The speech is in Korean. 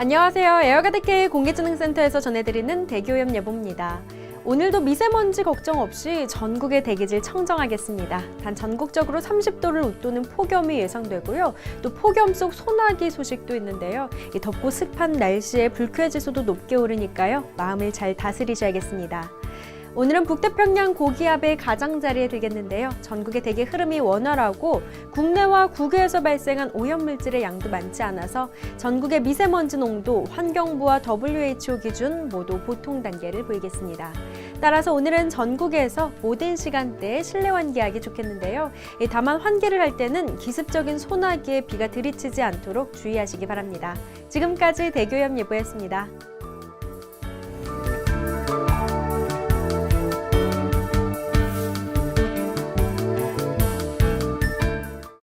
안녕하세요. 에어가드케이 공기지능센터에서 전해드리는 대기오염 예보입니다. 오늘도 미세먼지 걱정 없이 전국의 대기질 청정하겠습니다. 단 전국적으로 30도를 웃도는 폭염이 예상되고요. 또 폭염 속 소나기 소식도 있는데요. 이 덥고 습한 날씨에 불쾌 지수도 높게 오르니까요. 마음을 잘 다스리셔야겠습니다. 오늘은 북태평양 고기압의 가장자리에 들겠는데요. 전국의 대기 흐름이 원활하고 국내와 국외에서 발생한 오염물질의 양도 많지 않아서 전국의 미세먼지 농도 환경부와 WHO 기준 모두 보통 단계를 보이겠습니다. 따라서 오늘은 전국에서 모든 시간대에 실내 환기하기 좋겠는데요. 예, 다만 환기를 할 때는 기습적인 소나기에 비가 들이치지 않도록 주의하시기 바랍니다. 지금까지 대교염 예보였습니다.